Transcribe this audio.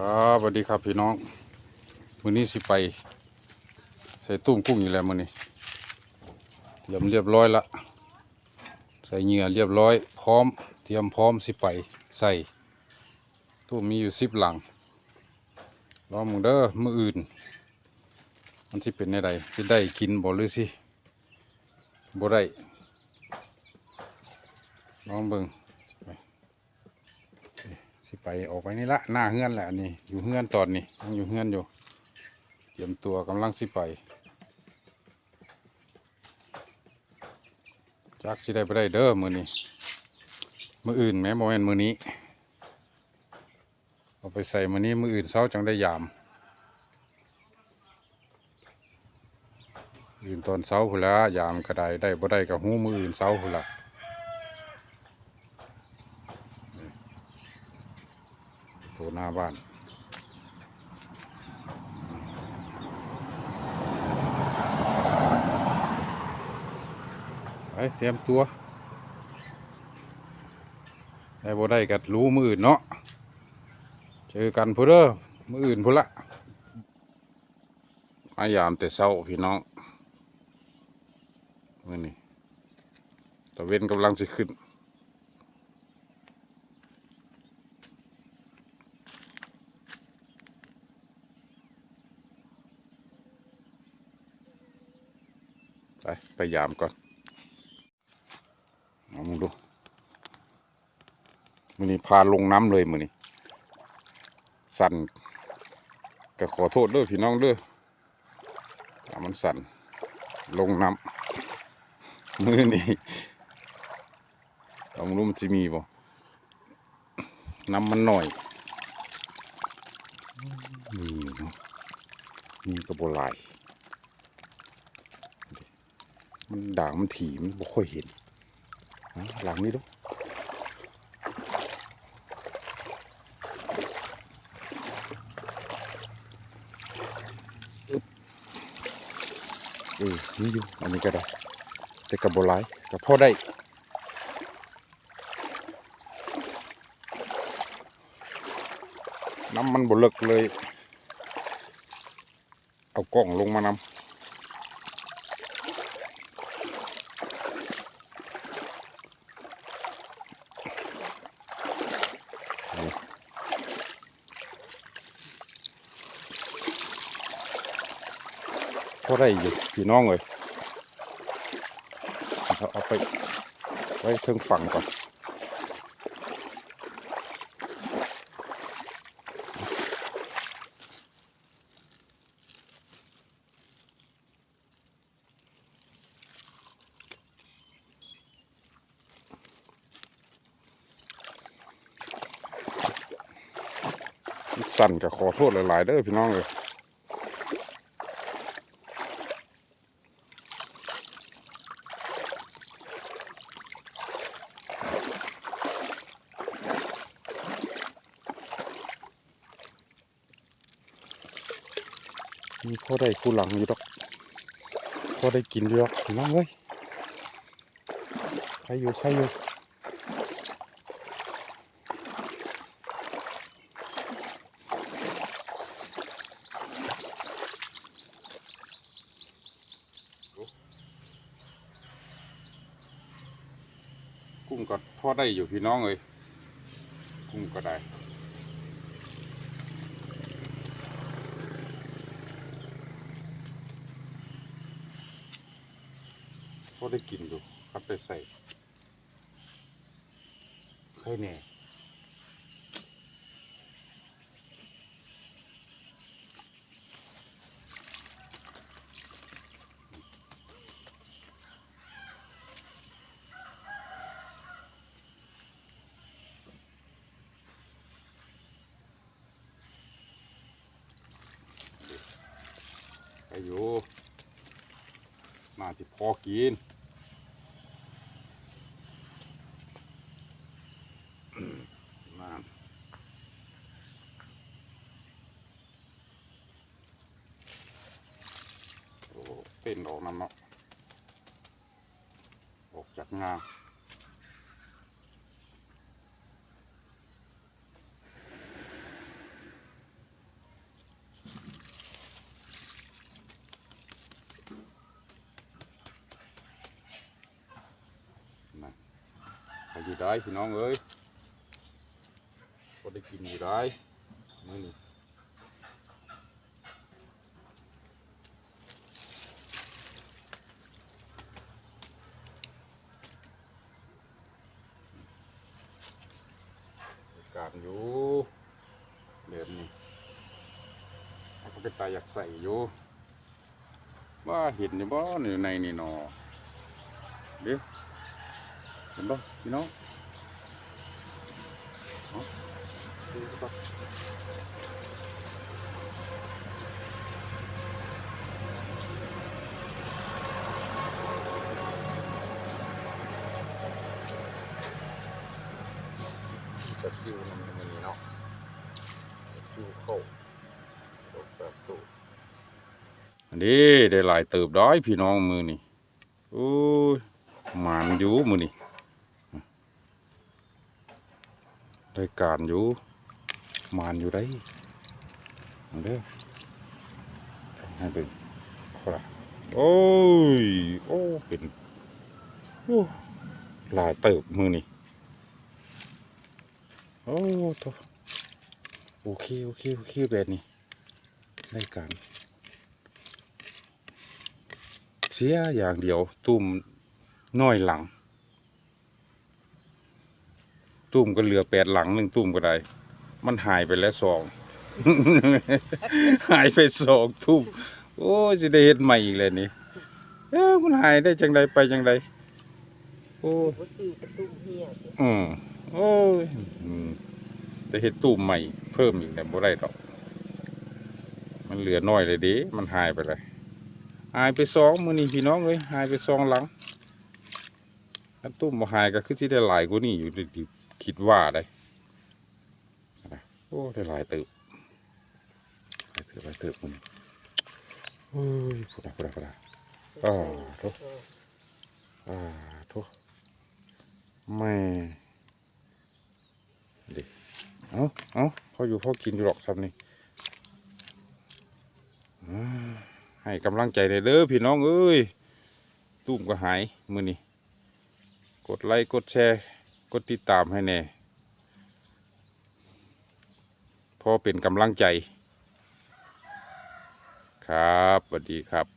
ครับสวัสดีครับพี่น้องมื้อนี้สิไป ใส่ตุ้มกุ้งอยู่แล้วมื้อนี้เตรียมเรียบร้อยละใส่เหงื่อเรียบร้อย พร้อม เตรียมพร้อมสิไปใส่ตุ้มมีอยู่สิบหลังรอมึงเด้อมืออื่น มันสิเป็นไดสิได้กินบ่หรือสิบ่ได้ลองเบิ่ง สิไปออกไปนี่ละหน้าเฮือนแหละนี่อยู่เฮือนตอนนี้ยังอยู่เฮือนอยู่ เตรียมตัวกำลังสิไปจักสิได้ไปได้เด้อมือนี้มืออื่นแม้โมเมนมือนี้เอาไปใส่มือนี้มืออื่นเช้าจังได้ยามอื่นตอนเช้าพุ่นละยามก็ได้ได้บ่ได้กับหูมืออื่นเช้าพุ่นละ โถหน้าบ้านไปเตรียมตัว ได้บ่ได้กัดรู้มืออื่นเนาะ เจอกันพุ่เด้อมืออื่นพุ่นละมายามแต่เช้าพี่น้องมื่อนี้ตะเวนกำลังสิขึ้น ไปไปยามก่อนเอามึงดูมือนี้พาลงน้ำเลยมือนี้ สั่นก็ขอโทษด้อพี่น้องด้อถ้ามันสั่นลงน้ำมือนี้เองรู้มันสิมีบ่น้ำมันหน่อยนี่เนาะนี่ก็บ่หลาย มันด่างมันถี่มันบ่ค่อยเห็นหลังนี้ดูอึ๊บเออนี่อยู่อันนี้ก็ได้ แต่กับโบหลายกับพ่อได้น้ำมันบเลิกเลย เอากล้องลงมานำ อได้อยู่พี่น้องเลยเอาเอาไปไว้เทิงฝั่งก่อนสั่นก็ขอโทษหลาย ๆ เด้อพี่น้องเลย มีพอได้คู่หลังอยู่ดอกพ่อได้กินอยู่ดอกพี่น้องเอ้ยใครอยู่ใครอยู่กุ้งก็พอได้อยู่พี่น้องเอ้ยกุ้งก็ได้ อได้กินดูคัดไปใส่ไข่แน่ไปอยู่น่าจะพอกิน เป็นดอกนั่นเนาะออกจากงาอยู่ได้พี่น้องเอ้ยก็ได้กินอยู่ได้นี่ อยู่แบบนี้ก็เป็นตาอยากใส่อยู่ว่าเห็นอยู่บ่นี่ในนี่นอเดี๋ยวเห็นบ่พี่น้องเอาดูก่อน จะคิวมันมันนี่เนาะจะคิวเข้าตกแบบตูอันนี้ได้หลายเติบด้อยพี่น้องมือนี่โอ้ยหมานอยู่มือนี่ได้การอยู่หมานอยู่ได้เด้อให้เป็นเอาล่ะโอ้ย โอ้ เป็น โอ้ หลายเติบมือนี่ โอ้โถโอเคโอเคโอเคแบบนี้ได้การเสียอย่างเดียวตุ่มน้อยหลัง ตุ่มก็เหลือแปดหลังหนึ่งตุ่มก็ได้ มันหายไปแล้วสอง หายไปสองตุ่มโอ้ยสิได้เฮ็ดใหม่อีกเลยนี่เอ้ามันหายได้จังใดไปจังใดโอ้ยก็คือกระตุ้มเหี้ยอืมโอ้ยแต่เฮ็ดตุ่มใหม่เพิ่มอีกเนี่ยบ่ได้ดอก มันเหลือน้อยเลยดิมันหายไปเลยหายไปสองมือนี่พี่น้องเอ้ยหายไปสองหลังถ้าตุ้มบ่หายก็คือที่ได้หลายกว่านี้อยู่ดิคิดว่าได้โอ้ได้หลายติบหลายติบหลายติบมันโอ้ยพุดาพุดาพุดาอ่าโถ่อ่าทุแม่ เอาเอาเขาอยู่เขากินอยู่หรอกทำนี่ให้กำลังใจได้เด้อพี่น้องเอ้ยตุ้มก็หายมือนี้กดไลค์กดแชร์กดติดตามให้แน่พอเป็นกำลังใจ ครับสวัสดีครับ